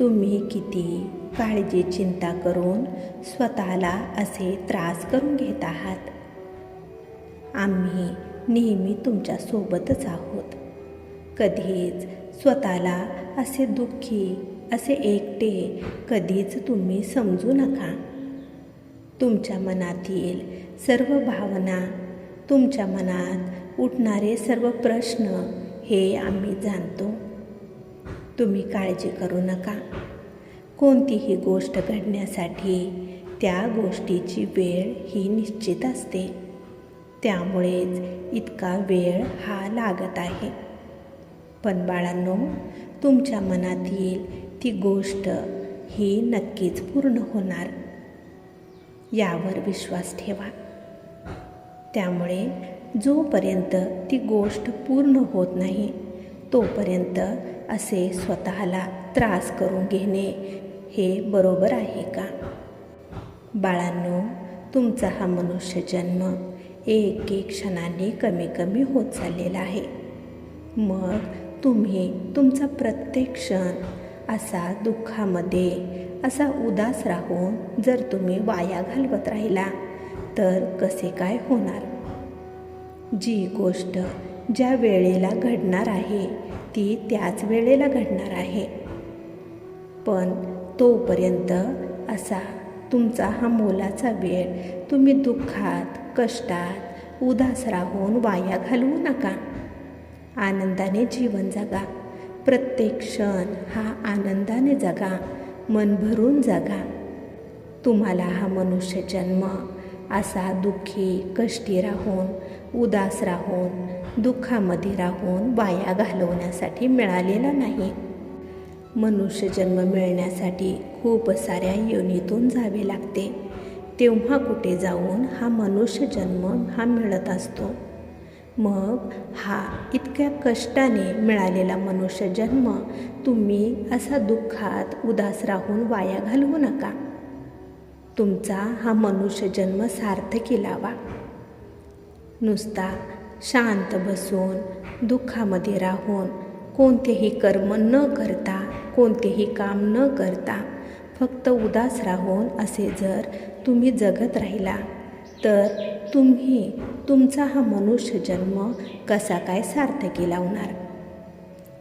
तुम्ही किती काळजी चिंता करून स्वतःला असे त्रास करून घेत आहात? आम्ही नेहमी तुमच्यासोबतच आहोत. कधीच स्वतःला असे दुःखी असे एकटे कधीच तुम्ही समजू नका. तुमच्या मनातील सर्व भावना तुमच्या मनात उठणारे सर्व प्रश्न हे आम्ही जाणतो. तुम्ही काळजी करू नका. कोणतीही गोष्ट घडण्यासाठी त्या गोष्टीची वेळ ही निश्चित असते. त्यामुळेच इतका वेळ हा लागत आहे. पण बाळांनो तुमच्या मनातील ती गोष्ट ही नक्कीच पूर्ण होणार. यावर विश्वास ठेवा. त्यामुळे जोपर्यंत ती गोष्ट पूर्ण होत नाही तोपर्यंत असे स्वतःला त्रास करून घेणे हे बरोबर आहे का? बाळांनो तुमचा हा मनुष्य जन्म एक एक क्षणाने कमी कमी होत चाललेला आहे. मग तुम्ही तुमचा प्रत्येक क्षण असा दुःखामध्ये असा उदास राहून जर तुम्ही वाया घालवत राहिला तर कसे काय होणार? जी गोष्ट ज्या वेळेला घडणार आहे ती त्याच वेळेला घडणार आहे. पण तोपर्यंत असा तुमचा हा मोलाचा वेळ तुम्ही दुःखात कष्टात उदास राहून वाया घालवू नका. आनंदाने जीवन जगा. प्रत्येक क्षण हा आनंदाने जगा. मन भरून जगा. तुम्हाला हा मनुष्य जन्म असा दुःखी कष्टी राहून उदास राहून दुःखामध्ये राहून वाया घालवण्यासाठी मिळालेला नाही. मनुष्य जन्म मिळण्यासाठी खूप साऱ्या योनीतून जावे लागते. तेव्हा कुठे जाऊन हा मनुष्य जन्म हा मिळत असतो? मग हा इतक्या कष्टाने मिळालेला मनुष्य जन्म तुम्ही असा दुःखात उदास राहून वाया घालवू नका. तुमचा हा मनुष्य जन्म सार्थकी लावा. नुसता शांत बसून दुःखामध्ये राहून कोणतेही कर्म न करता कोणतेही काम न करता फक्त उदास राहून असे जर तुम्ही जगत राहिला तर तुम्ही तुमचा हा मनुष्य जन्म कसा काय सार्थकी लावणार?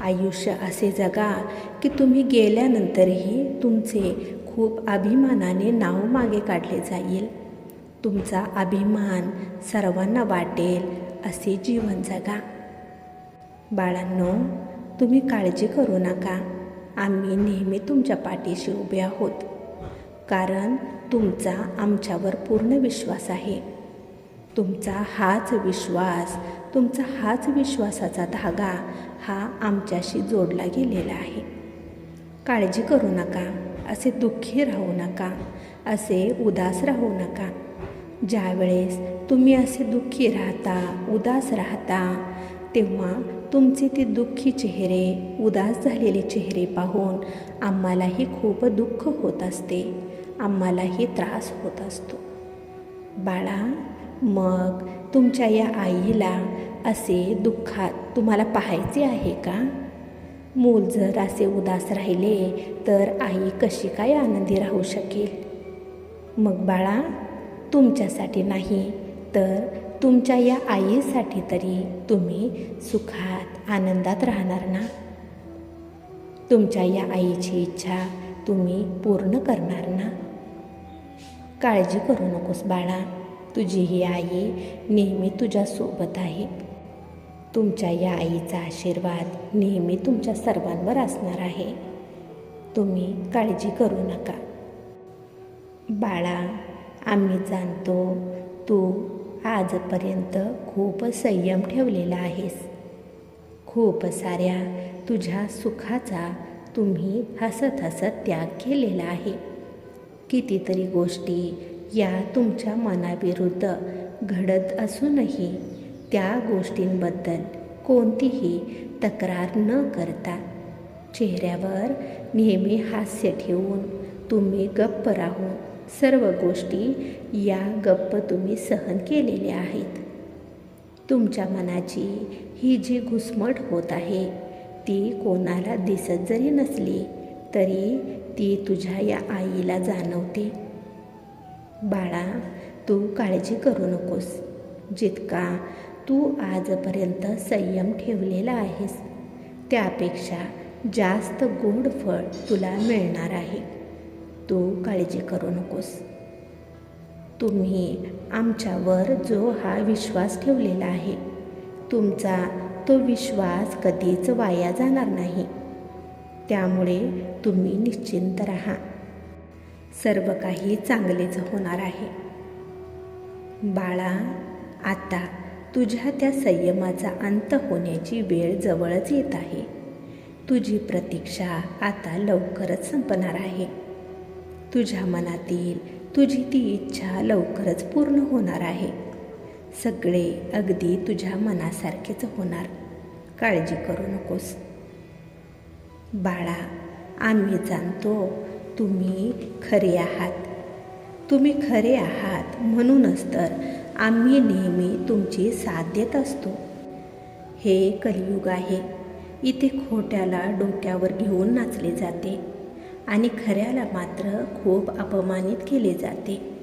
आयुष्य असे जगा की तुम्ही गेल्यानंतरही तुमचे खूप अभिमानाने नाव मागे काढले जाईल. तुमचा अभिमान सर्वांना वाटेल असे जीवन जगा. बाळांनो तुम्ही काळजी करू नका. आम्ही नेहमी तुमच्या पाठीशी उभे आहोत. कारण तुमचा आमच्यावर पूर्ण विश्वास आहे. तुमचा हाच विश्वास तुमचा हाच विश्वासाचा धागा हा आमच्याशी जोडला गेलेला आहे. काळजी करू नका असे दुःखी राहू नका असे उदास राहू नका. ज्यावेळेस तुम्ही असे दुःखी राहता उदास राहता तेव्हा तुमचे ते दुःखी चेहरे उदास झालेले चेहरे पाहून आम्हालाही खूप दुःख होत असते. आम्हालाही त्रास होत असतो. बाळा मग तुमच्या या आईला असे दुःखात तुम्हाला पाहायचे आहे का? मूल जर असे उदास राहिले तर आई कशी काय आनंदी राहू शकेल? मग बाळा तुमच्यासाठी नाही तर तुमच्या या आईसाठी तरी तुम्ही सुखात आनंदात राहणार ना? तुमच्या या आईची इच्छा तुम्ही पूर्ण करणार ना? काळजी करू नकोस बाळा तुझी ही आई नेहमी तुझ्यासोबत आहे. तुमच्या या आईचा आशीर्वाद नेहमी तुमच्या सर्वांवर असणार आहे. तुम्ही काळजी करू नका. बाळा आम्ही जाणतो तू आजपर्यंत खूप संयम ठेवलेला आहेस. खूप साऱ्या तुझ्या सुखाचा तुम्ही हसत हसत त्याग केलेला आहे. कितीतरी गोष्टी या तुमच्या मनाविरुद्ध घडत असूनही त्या गोष्टींबद्दल कोणतीही तक्रार न करता चेहऱ्यावर नेहमी हास्य ठेवून तुम्ही गप्प राहून सर्व गोष्टी या गप्प तुम्ही सहन केलेल्या आहेत. तुमच्या मनाची ही जी घुसमट होत आहे ती कोणाला दिसत जरी नसली तरी ती तुझ्या या आईला जाणवते. बाळा तू काळजी करू नकोस. जितका तू आजपर्यंत संयम ठेवलेला आहेस त्यापेक्षा जास्त गोड फळ तुला मिळणार आहे. तू काळजी करू नकोस. तुम्ही आमच्यावर जो हा विश्वास ठेवलेला आहे तुमचा तो विश्वास कधीच वाया जाणार नाही. त्यामुळे तुम्ही निश्चिंत राहा. सर्व काही चांगलेच होणार आहे. बाळा आता तुझ्या त्या संयमाचा अंत होण्याची वेळ जवळच येत आहे. तुझी प्रतीक्षा आता लवकरच संपणार आहे. तुझ्या मनातील तुझी ती इच्छा लवकरच पूर्ण होणार आहे. सगळे अगदी तुझ्या मनासारखेच होणार. काळजी करू नकोस. बाळा आम्ही जाणतो तुम्ही खरे आहात. तुम्ही खरे आहात म्हणूनच तर आम्ही नेहमी तुमची साथ देत असतो. हे कलियुग आहे. इथे खोट्याला डोक्यावर घेऊन नाचले जाते. आणि खऱ्याला मात्र खूप अपमानित केले जाते.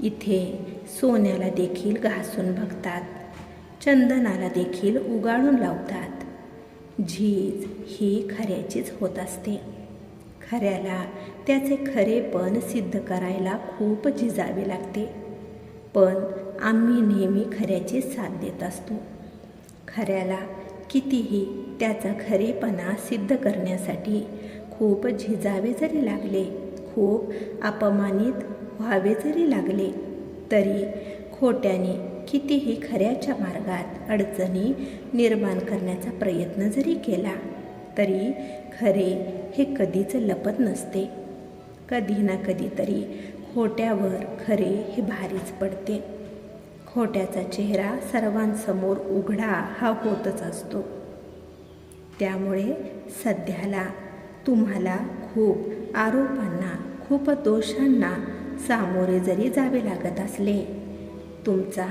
इथे सोन्याला देखील घासून बघतात. चंदनाला देखील उगाळून लावतात. झीज ही खऱ्याचीच होत असते. खऱ्याला त्याचे खरेपण सिद्ध करायला खूप झिजावे लागते. पण आम्ही नेहमी खऱ्याची साथ देत असतो. खऱ्याला कितीही त्याचा खरेपणा सिद्ध करण्यासाठी खूप झिजावे जरी लागले खूप अपमानित व्हावे जरी लागले तरी खोट्याने कितीही खऱ्याच्या मार्गात अडचणी निर्माण करण्याचा प्रयत्न जरी केला तरी खरे हे कधीच लपत नसते. कधी ना कधीतरी खोट्यावर खरे हे भारीच पडते. खोट्याचा चेहरा सर्वांसमोर उघडा हा होतच असतो. त्यामुळे सध्याला तुम्हाला खूप आरोपांना खूप दोषांना सामोरे जरी जावे लागत असले तुमचा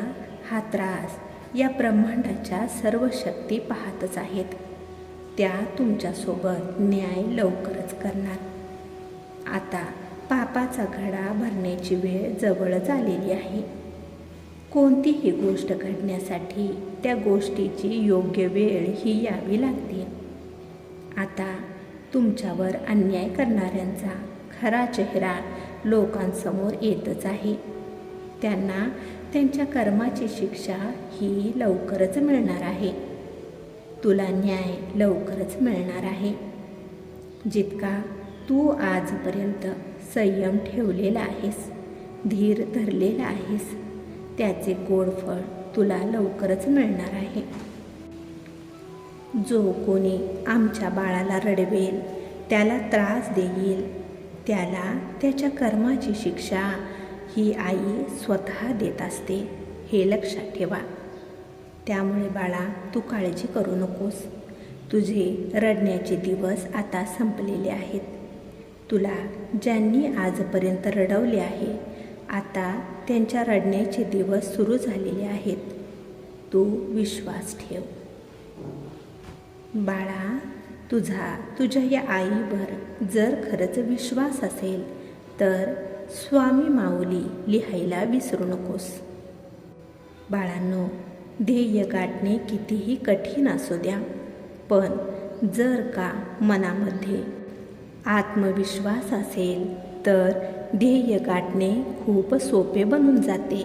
हा त्रास या ब्रह्मांडाच्या सर्व शक्ती पाहतच आहेत. त्या तुमच्यासोबत न्याय लवकरच करणार. आता पापाचा घडा भरण्याची वेळ जवळच आलेली आहे. कोणतीही गोष्ट घडण्यासाठी त्या गोष्टीची योग्य वेळ ही यावी लागते. आता तुमच्यावर अन्याय करणाऱ्यांचा खरा चेहरा लोकांसमोर येतच आहे. त्यांना त्यांच्या कर्माची शिक्षा ही लवकरच मिळणार आहे. तुला न्याय लवकरच मिळणार आहे. जितका तू आजपर्यंत संयम ठेवलेला आहेस धीर धरलेला आहेस त्याचे गोड फळ तुला लवकरच मिळणार आहे. जो कोणी आमच्या बाळाला रडवेल त्याला त्रास देईल. त्याला त्याच्या कर्माची शिक्षा ही आई स्वतः देत असते हे लक्षात ठेवा. त्यामुळे बाळा तू काळजी करू नकोस. तुझे रडण्याचे दिवस आता संपलेले आहेत. तुला ज्यांनी आजपर्यंत रडवले आहे आता त्यांच्या रडण्याचे दिवस सुरू झालेले आहेत. तू विश्वास ठेव. बाळा तुझा तुझ्या या आईवर जर खरंच विश्वास असेल तर स्वामी माऊली लिहायला विसरू नकोस. बाळांनो ध्येय गाठणे कितीही कठीण असू द्या पण जर का मनामध्ये आत्मविश्वास असेल तर ध्येय गाठणे खूप सोपे बनून जाते.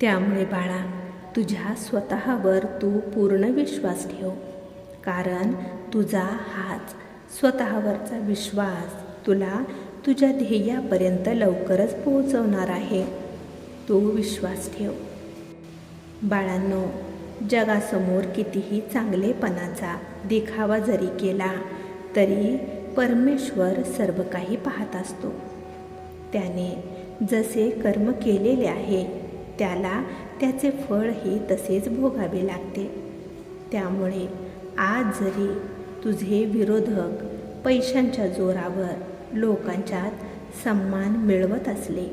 त्यामुळे बाळा तुझ्या स्वतःवर तू पूर्ण विश्वास ठेव. कारण तुझा हाच स्वतःवरचा विश्वास तुला तुझ्या ध्येयापर्यंत लवकरच पोहोचवणार आहे. तू विश्वास ठेव. बाळांनो जगासमोर कितीही चांगलेपणाचा देखावा जरी केला तरी परमेश्वर सर्व काही पाहत असतो. त्याने जसे कर्म केलेले आहे त्याला त्याचे फळही तसेच भोगावे लागते. त्यामुळे आज जरी तुझे विरोधक पैशांच्या जोरावर लोकांच्यात सन्मान मिळवत असले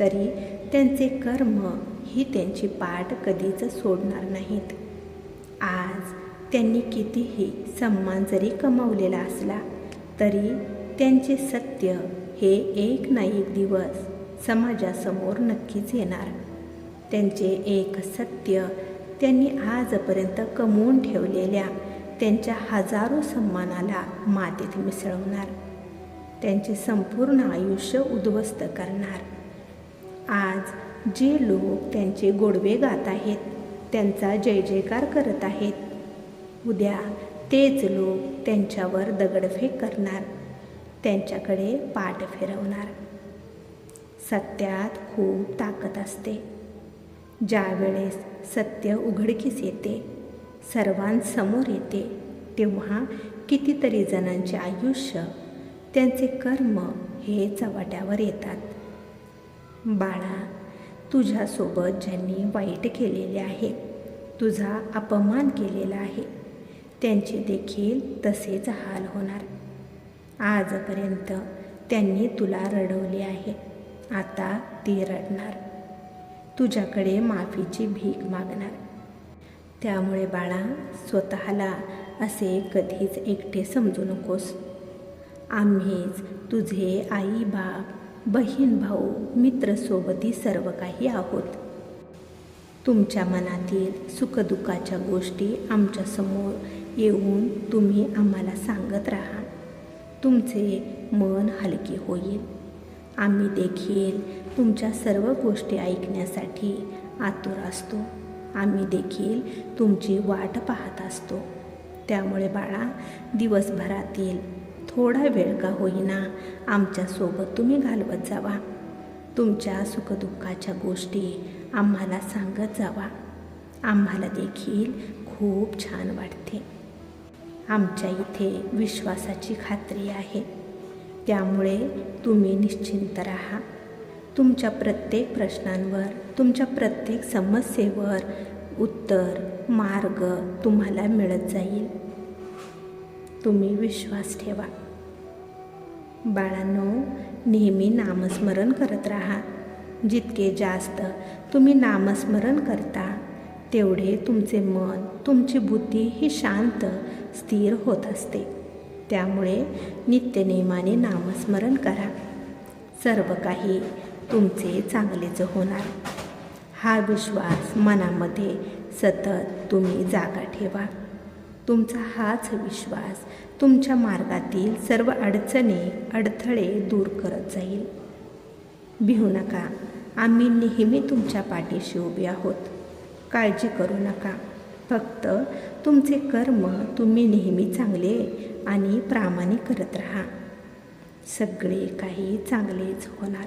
तरी त्यांचे कर्म ही त्यांची पाठ कधीच सोडणार नाहीत. आज त्यांनी कितीही सन्मान जरी कमावलेला असला तरी त्यांचे सत्य हे एक ना एक दिवस समाजासमोर नक्कीच येणार. त्यांचे एक सत्य त्यांनी आजपर्यंत कमवून ठेवलेल्या त्यांच्या हजारो सन्मानाला मातीत मिसळवणार. त्यांचे संपूर्ण आयुष्य उद्ध्वस्त करणार. आज जे लोक त्यांचे गोडवे गात आहेत त्यांचा जय जयकार करत आहेत. उद्या तेच लोक त्यांच्यावर दगडफेक करणार त्यांच्याकडे पाठ फिरवणार. सत्यात खूप ताकद असते. ज्यावेळेस सत्य उघडकीस येते सर्वांसमोर येते. तेव्हा कितीतरी जणांचे आयुष्य त्यांचे कर्म हे चव्हाट्यावर येतात. बाळा तुझ्यासोबत ज्यांनी वाईट केलेले आहे तुझा अपमान केलेला आहे त्यांचे देखील तसेच हाल होणार. आजपर्यंत त्यांनी तुला रडवले आहे आता ती रडणार. तुझ्याकडे माफीची भीक मागणार. त्यामुळे बाळा स्वतःला असे कधीच एकटे समजू नकोस. आम्हीच तुझे आई बाप बहीण भाऊ मित्रसोबती सर्व काही आहोत. तुमच्या मनातील सुखदुःखाच्या गोष्टी आमच्यासमोर येऊन तुम्ही आम्हाला सांगत राहा. तुमचे मन हलके होईल. आम्ही देखील तुमच्या सर्व गोष्टी ऐकण्यासाठी आतुर असतो. आम्ही देखील तुमची वाट पाहत असतो. त्यामुळे बाळा दिवसभरातील थोडा वेळ का होईना आमच्यासोबत तुम्ही घालवत जावा. तुमच्या सुखदुःखाच्या गोष्टी आम्हाला सांगत जावा. आम्हाला देखील खूप छान वाटते. आमच्या इथे विश्वासाची खात्री आहे. त्यामुळे तुम्ही निश्चिंत राहा. तुमच्या प्रत्येक प्रश्नांवर तुमच्या प्रत्येक समस्येवर उत्तर मार्ग तुम्हाला मिळत जाईल. तुम्ही विश्वास ठेवा. बाळांनो नेहमी नामस्मरण करत राहा. जितके जास्त तुम्ही नामस्मरण करता तेवढे तुमचे मन तुमची बुद्धी ही शांत स्थिर होत असते. त्यामुळे नित्यनेमाने नामस्मरण करा. सर्व काही तुमचे चांगलेच होणार. हा विश्वास मनामध्ये सतत तुम्ही जागा ठेवा. तुमचा हाच विश्वास तुमच्या मार्गातील सर्व अडचणी अडथळे दूर करत जाईल. भिवू नका. आम्ही नेहमी तुमच्या पाठीशी उभे आहोत. काळजी करू नका. फक्त तुमचे कर्म तुम्ही नेहमी चांगले आणि प्रामाणिक करत राहा. सगळे काही चांगलेच होणार.